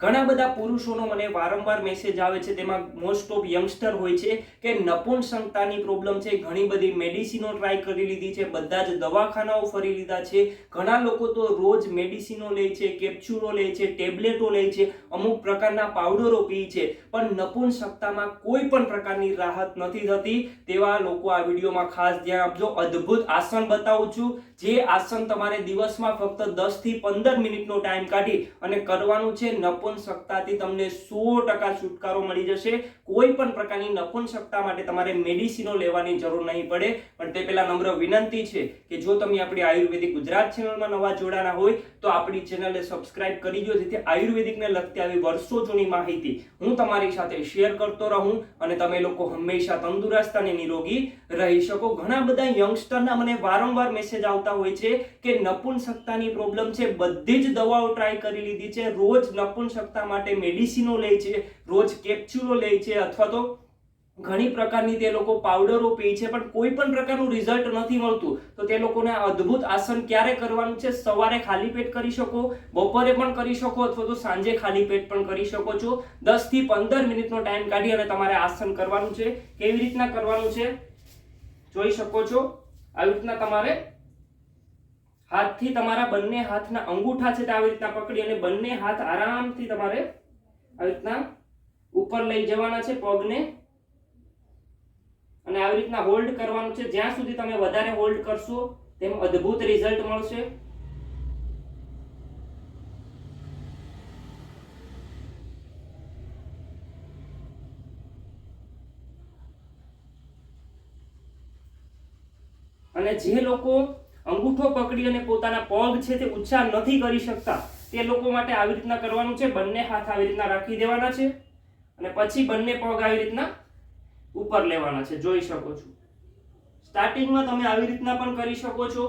ઘણા બધા પુરુષોનો મને વારંવાર મેસેજ આવે છે, તેમાં મોસ્ટ ઓફ યંગસ્ટર હોય છે કે નપુંસકતાની પ્રોબ્લેમ છે, ઘણી બધી મેડિસિનો ટ્રાય કરી લીધી છે, બધા જ દવાખાનાઓ ફરી લીધા છે, ઘણા લોકો તો રોજ મેડિસિનો લે છે કેપ્સ્યુલો લે છે ટેબ્લેટો લે છે, અમુક પ્રકારના પાવડરો પી છે, પણ નપુંસકતામાં કોઈ પણ પ્રકારની રાહત નથી થતી. તેવા લોકો આ વિડીયોમાં ખાસ ધ્યાન આપજો. અદ્ભુત આસન બતાવું છું. જે આસન તમારે દિવસમાં ફક્ત દસથી પંદર મિનિટનો ટાઈમ કાઢી અને કરવાનું છે નપુંસકતાથી તમને સો ટકા છુટકારો મળી જશે. કોઈ પણ પ્રકારની નપુંસકતા માટે તમારે મેડિસિનો લેવાની જરૂર નહીં પડે. પણ તે પહેલા નમ્ર વિનંતી છે કે જો તમે આપણી આયુર્વેદિક ગુજરાત ચેનલમાં નવા જોડાના હોય, તો આપણી ચેનલને સબસ્ક્રાઇબ કરી દો, જેથી આયુર્વેદિકને લગતી આવી વર્ષો જૂની માહિતી હું તમારી સાથે શેર કરતો રહું અને તમે લોકો હંમેશા તંદુરસ્ત અને નિરોગી રહી શકો. ઘણા બધા યંગસ્ટરના મને વારંવાર મેસેજ આવતા હોય છે કે નપુંસકતાની પ્રોબ્લેમ છે. બધી જ દવાઓ ટ્રાય કરી લીધી છે. રોજ નપુંસકતા માટે મેડિસિનો લે છે, રોજ કેપ્સ્યુલો લે છે અથવા તો ઘણી પ્રકારની તે લોકો પાવડરો પી છે, પણ કોઈ પણ પ્રકારનું રિઝલ્ટ નથી મળતું. તો તે લોકોને અદ્ભુત આસન ક્યારે કરવાનું છે? સવારે ખાલી પેટ કરી શકો, બપોરે પણ કરી શકો અથવા તો સાંજે ખાલી પેટ પણ કરી શકો છો. 10 થી પંદર મિનિટનો ટાઈમ કાઢી અને તમારે આસન કરવાનું છે. કેવી રીતના કરવાનું છે? જોઈ શકો છો? આવી રીતના તમારે હાથથી તમારા બંને હાથના અંગૂઠા છે તે આવી રીતના પકડી અને બંને હાથ આરામથી તમારે આવી રીતના ઉપર લઈ જવાના છે પગને. અને આવી રીતના હોલ્ડ કરવાનું છે. જ્યાં સુધી તમે વધારે હોલ્ડ કરશો, તેમ અદ્ભુત રિઝલ્ટ મળશે. અને જે લોકો અંગૂઠો પકડી અને પોતાના પગ છે તે ઉચ્ચાર નથી કરી શકતા. તે લોકો માટે આવી રીતના કરવાનું છે. બંને હાથ આવી રીતના રાખી દેવાના છે અને પછી બંને પગ આવી રીતના ઉપર લેવાના છે. જોઈ શકો છો. સ્ટાર્ટિંગમાં તમે આવી રીતના પણ કરી શકો છો.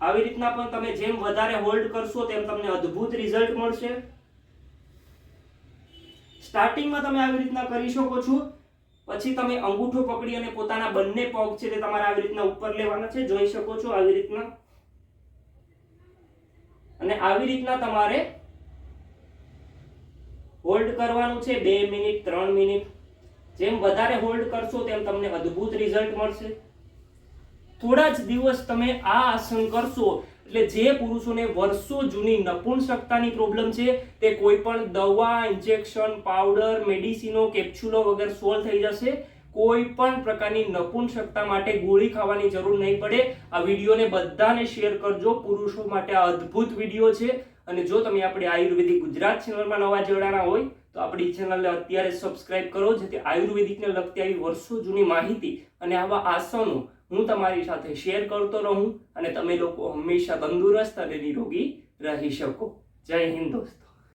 આવી રીતના પણ તમે જેમ વધારે હોલ્ડ કરશો તેમ તમને અદ્ભુત રિઝલ્ટ મળશે. સ્ટાર્ટિંગમાં તમે આવી રીતના કરી શકો છો. પછી તમે અંગૂઠો પકડી અને પોતાના બંને પગ છે તે તમારે આવી રીતના ઉપર લેવાના છે. જોઈ શકો છો આવી રીતના. અને આવી રીતના તમારે હોલ્ડ કરવાનું છે બે મિનિટ, ત્રણ મિનિટ. જેમ વધારે હોલ્ડ કરશો તેમ તમને અદ્ભુત રિઝલ્ટ મળશે. થોડા જ દિવસ તમે આ આસન કરશો એટલે જે પુરુષોને વર્ષો જૂની નપુંસકતાની પ્રોબ્લેમ છે, તે કોઈ પણ દવા ઇન્જેક્શન પાવડર મેડિસિનો કેપ્સ્યુલો વગર સોલ્વ થઈ જશે. કોઈ પણ પ્રકારની નપુંસકતા માટે ગોળી ખાવાની જરૂર નહીં પડે. આ વિડીયોને બધાને શેર કરજો. પુરુષો માટે આ અદ્ભુત વીડિયો છે. અને જો તમે આપણી આયુર્વેદિક ગુજરાત ચેનલમાં નવા જોડાણા હોય, તો આપણી ચેનલને અત્યારે સબસ્ક્રાઇબ કરો, જેથી આયુર્વેદિકને લગતી આવી વર્ષો જૂની માહિતી અને આવા આસનો હું તમારી સાથે શેર કરતો રહું અને તમે લોકો હંમેશા તંદુરસ્ત અને નિરોગી રહી શકો. જય હિન્દ દોસ્તો.